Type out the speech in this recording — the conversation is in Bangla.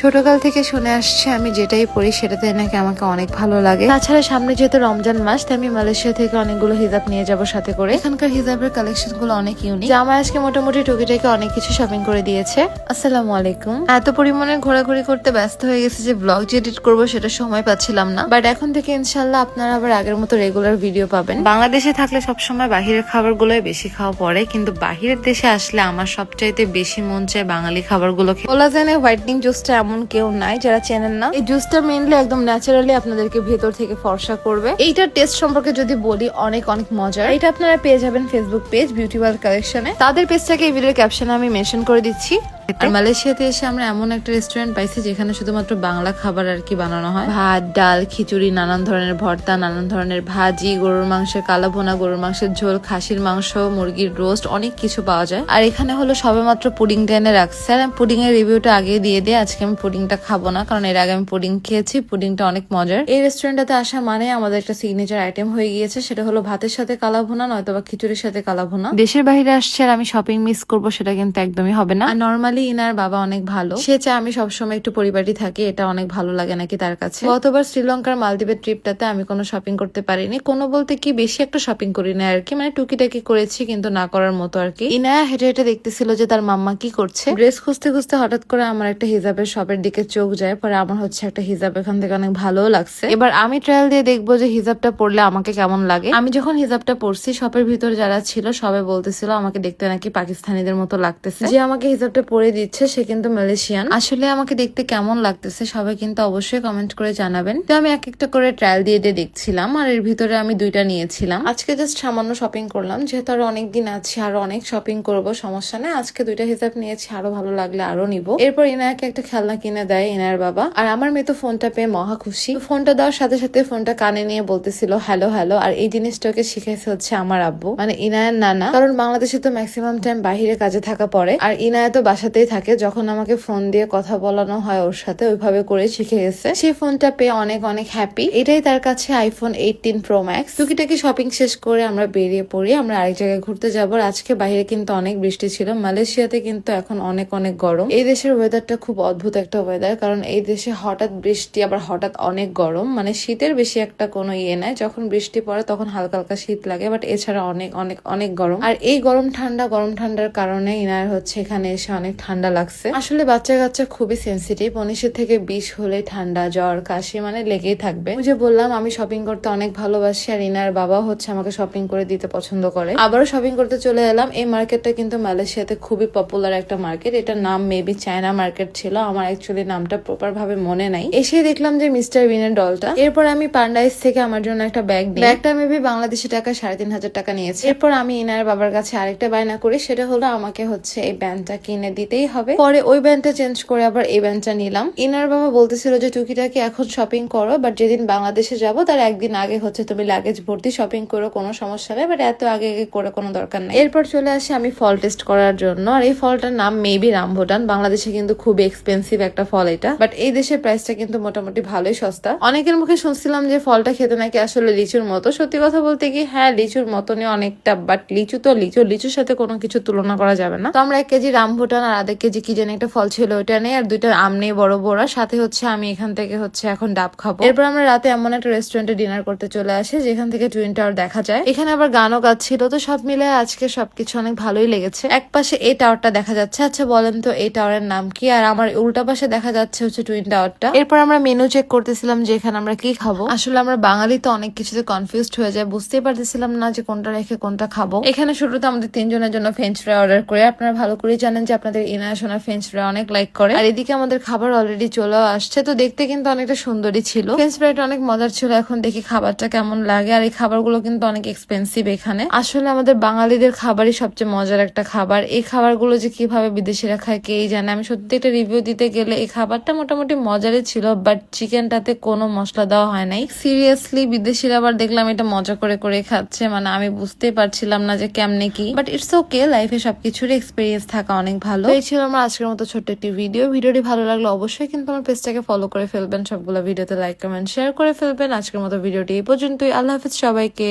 ছোটকাল থেকে শুনে আসছে, আমি যেটাই পড়ি সেটাতে নাকি আমাকে অনেক ভালো লাগে। তাছাড়া সামনে যেহেতু রমজান মাস, তাই আমি মালয়েশিয়া থেকে অনেকগুলো হিজাব নিয়ে যাব সাথে করে। এখানকার হিজাবের কালেকশনগুলো অনেক ইউনিক আমার আজকে মোটামুটি টুকিটাকে অনেক কিছু শপিং করে দিয়েছে। আসসালামু আলাইকুম। এত পরিমাণে ঘোরাঘুরি করতে ব্যস্ত হয়ে গেছে যে ব্লগ যে এডিট করব সেটা সময় পাচ্ছিলাম না। বাট এখন থেকে ইনশাল্লাহ আপনারা আবার আগের মতো রেগুলার ভিডিও পাবেন। বাংলাদেশে থাকলে সবসময় বাহিরের খাবারগুলোই বেশি খাওয়া পড়ে, কিন্তু বাহিরের দেশে আসলে আমার সবচাইতে বেশি মন চায় বাঙালি খাবারগুলো খেয়ে কোলাজেনে হোয়াইটনিং জুসটা এমন কেউ নাই যারা চেনেন না। এই জুসটা মেনলি একদম ন্যাচারালি আপনাদেরকে ভেতর থেকে ফর্সা করবে। এইটার টেস্ট সম্পর্কে যদি বলি অনেক অনেক মজার। এটা আপনারা পেয়ে যাবেন ফেসবুক পেজ বিউটি ওয়ার্ল্ড কালেকশনে তাদের পেজটাকে এই ভিডিওর ক্যাপশনে আমি মেনশন করে দিচ্ছি। আর মালয়েশিয়াতে এসে আমরা এমন একটা রেস্টুরেন্ট পাইছি যেখানে শুধুমাত্র বাংলা খাবার আর কি বানানো হয়। ভাত, ডাল, খিচুড়ি, নানান ধরনের ভর্তা, নানান ধরনের ভাজি, গরুর মাংসের কালা ভোনা গরুর মাংসের ঝোল, খাসির মাংস, মুরগির রোস্ট অনেক কিছু পাওয়া যায়। আর এখানে হলো সবেমাত্র পুডিং এনে রাখছে। আর পুডিং এর রিভিউটা আগে দিয়ে দিয়ে আজকে আমি পুডিংটা খাব না, কারণ এর আগে আমি পুডিং খেয়েছি। পুডিংটা অনেক মজার। এই রেস্টুরেন্টটাতে আসা মানে আমাদের একটা সিগনেচার আইটেম হয়ে গিয়েছে। সেটা হলো ভাতের সাথে কালা ভুনা নয়তো বা খিচুড়ির সাথে কালা ভুনা দেশের বাইরে আসছে আর আমি শপিং মিস করব, সেটা কিন্তু একদমই হবে না। আর নর্মালি ইনার বাবা অনেক ভালো। সে চায় আমি সবসময় একটু পরিবারই থাকি, এটা অনেক ভালো লাগে নাকি তার কাছে। গতবার শ্রীলঙ্কার মালদ্বীপের ট্রিপটাতে আমি কোনো শপিং করতে পারিনি। কোনো বলতে কি বেশি একটা শপিং করি না আর কি মানে টুকিটাকি করেছি কিন্তু না করার মতো আর কি। ইনায়া হেঁটে হেঁটে দেখতেছিল যে তার মাম্মা কি করছে। ড্রেস খুঁজতে খুঁজতে হঠাৎ করে আমার একটা হিজাবের শপের দিকে চোখ যায়, পরে আমার হচ্ছে একটা হিজাব এখান থেকে অনেক ভালো লাগছে। এবার আমি ট্রায়াল দিয়ে দেখব যে হিজাবটা পরলে আমাকে কেমন লাগে। আমি যখন হিজাবটা পরছি শপের ভিতর যারা ছিল সবাই বলতেছিল আমাকে দেখতে নাকি পাকিস্তানিদের মতো লাগতেছে। যে আমাকে হিজাবটা পরে দিচ্ছে, সে কিন্তু মালয়েশিয়ান আসলে আমাকে দেখতে কেমন লাগতেছে সবাই কিন্তু অবশ্যই কমেন্ট করে জানাবেন। তো আমি এক একটা করে ট্রায়াল দিয়ে দিয়ে দেখছিলাম, আর এর ভিতরে আমি দুইটা নিয়েছিলাম। আজকে জাস্ট সামান্য শপিং করলাম, যেহেতু আরও অনেক দিন আছে, আরও অনেক শপিং করব, সমস্যা নেই। আজকে দুইটা হিসাব নিয়েছি, আরও ভালো লাগলে আরও নিব। এরপর ইনায়াকে একটা খেলনা কিনে দেয়, ইনায়ের বাবা। আর আমার মেয়ে তো ফোনটা পেয়ে মহা খুশি। ফোনটা দেওয়ার সাথে সাথে ফোনটা কানে নিয়ে বলতেছিল হ্যালো হ্যালো আর এই জিনিসটাকে শিখাইছে হচ্ছে আমার আব্বু মানে ইনায়ের নানা। কারণ বাংলাদেশে তো ম্যাক্সিমাম টাইম বাহিরে কাজে থাকা পড়ে। আর ইনায়া তো বাসাতেই থাকে, যখন আমাকে ফোন দিয়ে কথা বলানো হয় ওর সাথে, ওইভাবে করে শিখে গেছে। সে ফোনটা পেয়ে অনেক অনেক হ্যাপি এটাই তার কাছে আইফোন এইটিন প্রো ম্যাক্স টুকিটাকি শপিং শেষ করে আমরা বেরিয়ে পড়ি, আমরা আরেক জায়গায় ঘুরতে যাব। আজকে বাইরে কিন্তু অনেক বৃষ্টি ছিল, মালয়েশিয়াতে কিন্তু এখন অনেক অনেক গরম। এই দেশের ওয়েদারটা খুব অদ্ভুত একটা ওয়েদার কারণ এই দেশে হঠাৎ বৃষ্টি, আবার হঠাৎ অনেক গরম। মানে শীতের বেশি একটা কোনো ইয়ে নাই, যখন বৃষ্টি পড়ে তখন হালকা হালকা শীত লাগে বাট এছাড়া অনেক অনেক অনেক গরম। আর এই গরম ঠান্ডা, গরম ঠান্ডার কারণে ইনার হচ্ছে এখানে এসে অনেক ঠান্ডা লাগছে। আসলে বাচ্চা কাচ্চা খুবই সেন্সিটিভ উনিশের থেকে বিশ হলে ঠান্ডা, জ্বর, কাশি মানে লেগেই থাকবে। যে বললাম, আমি শপিং করতে অনেক ভালোবাসি আর ইনার বাবা হচ্ছে আমাকে শপিং করে দিতে পছন্দ করে। আবারও শপিং করতে চলে এলাম। এই মার্কেটটা কিন্তু মালয়েশিয়াতে খুবই পপুলার একটা মার্কেট এটার নাম মেবি চায়না মার্কেট ছিল। আমার অ্যাকচুয়ালি নামটা প্রপার ভাবে মনে নাই। এসে দেখলাম যে মিস্টার বিনের ডলটা এরপর আমি পান্ডাইস থেকে আমার জন্য একটা ব্যাগ নিই। ব্যাগটা মেবি বাংলাদেশি টাকা সাড়ে তিন হাজার টাকা নিয়েছে। এরপর আমি ইনার বাবার কাছে আরেকটা বায়না করি। সেটা হলো আমাকে হচ্ছে এই ব্যান্ডটা কিনে দিতেই হবে। পরে ওই ব্যান্ডটা চেঞ্জ করে আবার এই ব্যান্ডটা নিলাম। ইনার বাবা বলতেছিল যে, টুকিটাকি, এখন শপিং করো বাট যেদিন বাংলাদেশে যাব, তার একদিন আগে হচ্ছে তুমি লাগেজ ভর্তি শপিং করো, কোনো সমস্যা নেই বাট এত আগে আগে করে কোনো দরকার নেই। এরপর চলে আসি আমি ফল টেস্ট করার জন্য, আর এই ফলটার নাম মেবি রামভুটান বাংলাদেশে কিন্তু খুবই এক্সপেন্সিভ একটা ফল এটা বাট এই দেশের প্রাইসটা কিন্তু মোটামুটি ভালোই সস্তা। অনেকের মুখে শুনছিলাম যে ফলটা খেতে নাকি আসলে লিচুর মতো। সত্যি কথা বলতে কি হ্যাঁ লিচুর মতনই অনেকটা বাট লিচু তো লিচু, লিচুর সাথে কোনো কিছু তুলনা করা যাবে না। তো আমরা এক কেজি রামভুটান আর আধা কেজি কি জানি একটা ফল ছিল ওইটা নেই, আর দুইটা আম নেই, বড় বড়। সাথে হচ্ছে আমি এখান থেকে হচ্ছে এখন ডাব খাব। এরপর আমরা রাতে এমন একটা রেস্টুরেন্টে ডিনার করতে চলে আসি, যেখান থেকে টুইন টাওয়ার দেখা যায়। এখানে আবার গানও গাচ্ছিল, তো সব মিলে আজকে সবকিছু অনেক ভালোই লেগেছে। এক পাশে এই টাওয়ারটা দেখা যাচ্ছে। আচ্ছা বলেন তো এই টাওয়ারের নাম কি? আর আমার উল্টা পাশে দেখা যাচ্ছে হচ্ছে টুইন টাওয়ারটা এরপর আমরা মেনু চেক করতেছিলাম যে এখানে আমরা কি খাব। আসলে আমরা বাঙালি তো অনেক কিছুতে কনফিউজড হয়ে যায়, বুঝতেই পারতেছিলাম না যে কোনটা রেখে কোনটা খাব। এখানে শুরুতে আমাদের তিনজনের জন্য ফ্রেঞ্চ ফ্রাই অর্ডার করে। আপনারা ভালো করে জানেন যে আপনাদের ইনাশোনা ফ্রেঞ্চ ফ্রাই অনেক লাইক করে। আর এদিকে আমাদের খাবার অলরেডি চলেও আসছে, তো দেখতে কিন্তু অনেকটা সুন্দরই ছিল। ফ্রেঞ্চ ফ্রাইটা অনেক মজার ছিল, এখন দেখি খাবারটা কেমন লাগে। আর এই খাবারগুলো কিন্তু অনেক এক্সপেন্সিভ এখানে। আসলে আমাদের বাঙালিদের খাবারই সবচেয়ে মজার একটা খাবার। এই খাবারগুলো যে কীভাবে বিদেশিরা খায় কেই জানে। আমি সত্যি একটা রিভিউ দিতে গেলে এই খাবারটা মোটামুটি মজারই ছিল বাট চিকেনটাতে কোনো মশলা দেওয়া হয় নাই। সিরিয়াসলি বিদেশিরা আবার দেখলাম এটা মজা করে করে খাচ্ছে। মানে আমি বুঝতেই পারছিলাম না যে কেমনে কি। বাট ইটস ওকে লাইফে সবকিছুরই এক্সপিরিয়েন্স থাকা অনেক ভালো। এই ছিল আমার আজকের মতো ছোট্ট একটি ভিডিও ভিডিওটি ভালো লাগলে অবশ্যই কিন্তু আমার পেজটাকে ফলো করে ফেলবেন। সবগুলো ভিডিওতে লাইক কমেন্ট শেয়ার করে ফেলবেন। আজকের মতো ভিডিওটি এই পর্যন্তই। আল্লাহ হাফিজ সবাইকে।